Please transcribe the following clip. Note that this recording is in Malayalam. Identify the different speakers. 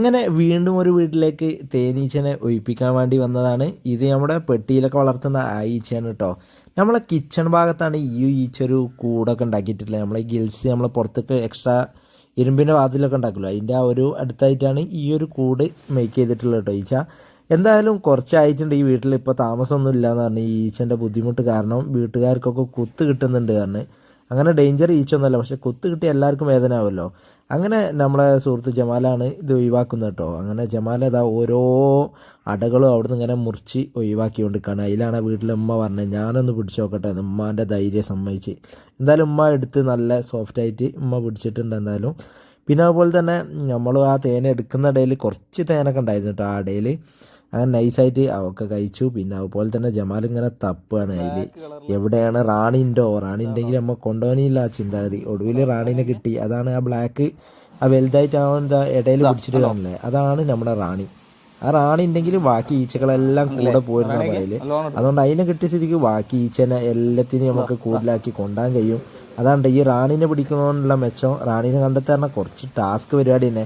Speaker 1: അങ്ങനെ വീണ്ടും ഒരു വീട്ടിലേക്ക് തേനീച്ചനെ ഒഴിപ്പിക്കാൻ വേണ്ടി വന്നതാണ്. ഇത് നമ്മുടെ പെട്ടിയിലൊക്കെ വളർത്തുന്ന ആ ഈച്ചയാണ് കേട്ടോ. നമ്മളെ കിച്ചൺ ഭാഗത്താണ് ഈ ഈച്ച ഒരു കൂടൊക്കെ ഉണ്ടാക്കിയിട്ടുള്ളത്. നമ്മളെ ഗിൽസ് നമ്മൾ പുറത്തേക്ക് എക്സ്ട്രാ ഇരുമ്പിന്റെ വാതിലൊക്കെ ഉണ്ടാക്കുമല്ലോ. അതിന്റെ ആ ഒരു അടുത്തായിട്ടാണ് ഈ ഒരു കൂട് മേക്ക് ചെയ്തിട്ടുള്ളത് കേട്ടോ ഈച്ച. എന്തായാലും കുറച്ചായിട്ടുണ്ട് ഈ വീട്ടിൽ. ഇപ്പോൾ താമസമൊന്നും ഇല്ലയെന്ന് പറഞ്ഞു ഈ ഈച്ചന്റെ ബുദ്ധിമുട്ട് കാരണം വീട്ടുകാർക്കൊക്കെ കുത്ത് കിട്ടുന്നുണ്ട് കാരണം അങ്ങനെ ഡേഞ്ചർ ഈച്ചൊന്നുമല്ല പക്ഷെ കുത്ത് കിട്ടി എല്ലാവർക്കും വേദന ആവുമല്ലോ അങ്ങനെ നമ്മളെ സുഹൃത്ത് ജമാലാണ് ഇത് ഒഴിവാക്കുന്നത് കേട്ടോ. അങ്ങനെ ജമാൽ അതാ ഓരോ അടകളും അവിടുന്ന് ഇങ്ങനെ മുറിച്ച് ഒഴിവാക്കിക്കൊണ്ടിരിക്കുകയാണ്. അതിലാണ് വീട്ടിലെ ഉമ്മ പറഞ്ഞത് ഞാനൊന്ന് പിടിച്ച് നോക്കട്ടെ ഉമ്മാന്റെ ധൈര്യം സമ്മതിച്ച്. എന്തായാലും ഉമ്മ എടുത്ത് നല്ല സോഫ്റ്റായിട്ട് ഉമ്മ പിടിച്ചിട്ടുണ്ട് എന്തായാലും. പിന്നെ അതുപോലെ തന്നെ നമ്മൾ ആ തേന എടുക്കുന്ന ഇടയിൽ കുറച്ച് തേനൊക്കെ ഉണ്ടായിരുന്നു കേട്ടോ ആ ഇടയിൽ. അങ്ങനെ നൈസായിട്ട് അവക്കെ കഴിച്ചു. പിന്നെ അതുപോലെ തന്നെ ജമാൽ ഇങ്ങനെ തപ്പാണ് അതിൽ. എവിടെയാണ് റാണിന്റെ റാണി ഉണ്ടെങ്കിൽ നമ്മൾ കൊണ്ടുപോകാനില്ല ആ ചിന്താഗതി. ഒടുവിൽ റാണീനെ കിട്ടി. അതാണ് ആ ബ്ലാക്ക് ആ വലുതായിട്ട് ആ ഇടയിൽ പിടിച്ചിട്ട് കാണില്ലേ അതാണ് നമ്മുടെ റാണി. ആ റാണി ഉണ്ടെങ്കിൽ ബാക്കി ഈച്ചകളെല്ലാം കൂടെ പോയിരുന്ന പറയൽ അതുകൊണ്ട് അതിനെ കിട്ടിയ സ്ഥിതിക്ക് ബാക്കി ഈച്ചനെ എല്ലാത്തിനെയും നമുക്ക് കൂടുതലാക്കി കൊണ്ടാൻ കഴിയും. അതാണ്ട് ഈ റാണീനെ പിടിക്കുന്നതുകൊണ്ടുള്ള മെച്ചം റാണീനെ കണ്ടെത്താൻ കുറച്ച് ടാസ്ക് പരിപാടി തന്നെ